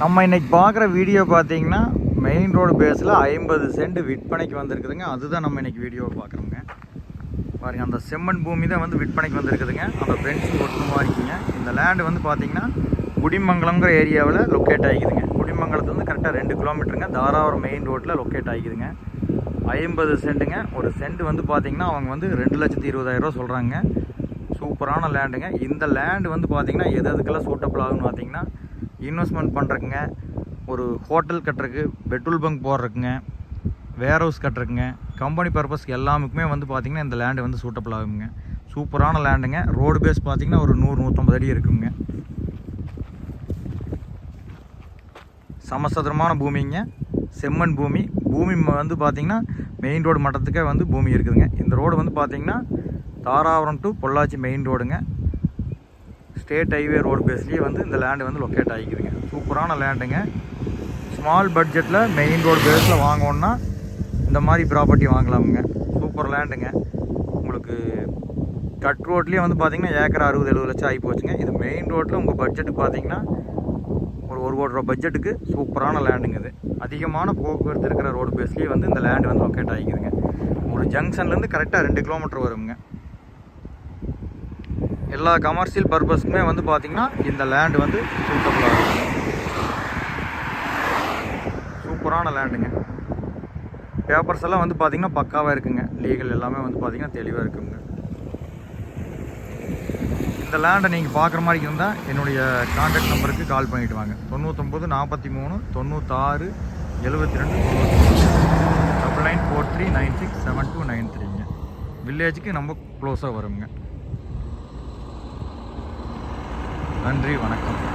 நம்ம இன்றைக்கி பார்க்குற வீடியோ பார்த்தீங்கன்னா மெயின் ரோடு பேஸில் ஐம்பது சென்ட் விற்பனைக்கு வந்திருக்குதுங்க. அதுதான் நம்ம இன்றைக்கி வீடியோவை பார்க்குறோங்க. பாருங்கள் அந்த செம்மண் பூமி தான் வந்து விற்பனைக்கு வந்திருக்குதுங்க. அந்த ஃப்ரெண்ட்ஸ் ஒட்டுமா இருக்கீங்க. இந்த லேண்டு வந்து பார்த்திங்கன்னா குடிமங்கலங்கிற ஏரியாவில் லொக்கேட் ஆகிக்குதுங்க. குடிமங்கலத்துலேருந்து கரெக்டாக ரெண்டு கிலோமீட்டருங்க தாராவரம் மெயின் ரோட்டில் லொக்கேட் ஆகிக்குதுங்க. ஐம்பது சென்ட்டுங்க ஒரு சென்ட் வந்து பார்த்தீங்கன்னா அவங்க வந்து ரெண்டு லட்சத்தி இருபதாயிரரூவா சொல்கிறாங்க சூப்பரான லேண்டுங்க இந்த லேண்டு வந்து பார்த்தீங்கன்னா எது எதுக்கெல்லாம் சூட்டபிள் ஆகுன்னு பார்த்திங்கன்னா இன்வெஸ்ட்மெண்ட் பண்ணுறக்குங்க ஒரு ஹோட்டல் கட்டுறக்கு பெட்ரோல் பங்க் போடுறக்குங்க வேர் ஹவுஸ் கட்டுறக்குங்க கம்பெனி பர்பஸ்க்கு எல்லாமுக்குமே வந்து பார்த்திங்கன்னா இந்த லேண்டு வந்து சூட்டபிள் ஆகுங்க சூப்பரான லேண்டுங்க ரோடு பேஸ் பார்த்திங்கன்னா ஒரு நூறு நூற்றம்பது அடி இருக்குங்க. சமசதுரமான பூமிங்க. செம்மண் பூமி. பூமி வந்து பார்த்திங்கன்னா மெயின் ரோடு மட்டத்துக்கே வந்து பூமி இருக்குதுங்க. இந்த ரோடு வந்து பார்த்திங்கன்னா தாராபுரம் டு பொள்ளாச்சி மெயின் ரோடுங்க ஸ்டேட் ஹைவே ரோடு பேஸ்லேயே வந்து இந்த லேண்டு வந்து லொக்கேட் ஆகிக்குதுங்க. சூப்பரான லேண்டுங்க ஸ்மால் பட்ஜெட்டில் மெயின் ரோடு பேஸில் வாங்கணுன்னா இந்த மாதிரி ப்ராப்பர்ட்டி வாங்கலாமுங்க. சூப்பர் லேண்டுங்க உங்களுக்கு கட் ரோட்லேயே வந்து பார்த்தீங்கன்னா ஏக்கர் அறுபது எழுபது லட்சம் ஆகி போச்சுங்க. இது மெயின் ரோட்டில் உங்கள் பட்ஜெட்டுக்கு பார்த்தீங்கன்னா ஒரு ஒரு கோடி ரூபா பட்ஜெட்டுக்கு சூப்பரான லேண்டுங்க இது. அதிகமான போக்குவரத்து இருக்கிற ரோடு பேஸ்லேயே வந்து இந்த லேண்டு வந்து லொக்கேட் ஆகிக்குதுங்க. ஒரு ஜங்ஷன்லேருந்து கரெக்டாக ரெண்டு கிலோமீட்டர் வருங்க. எல்லா கமர்ஷியல் பர்பஸ்க்குமே வந்து பார்த்திங்கன்னா இந்த லேண்டு வந்து சூட்டபுளாக இருக்கும். சூப்பரான லேண்டுங்க பேப்பர்ஸ் எல்லாம் வந்து பார்த்தீங்கன்னா பக்காவாக இருக்குங்க. லீகல் எல்லாமே வந்து பார்த்தீங்கன்னா தெளிவாக இருக்குங்க. இந்த லேண்டை நீங்கள் பார்க்குற மாதிரி இருந்தால் என்னுடைய கான்டாக்ட் நம்பருக்கு கால் பண்ணிவிட்டு வாங்க. தொண்ணூத்தொம்பது நாற்பத்தி மூணு தொண்ணூத்தாறு எழுபத்தி ரெண்டு double nine four three nine six seven two nine த்ரீங்க வில்லேஜுக்கு ரொம்ப க்ளோஸாக வருங்க. நன்றி வணக்கம்.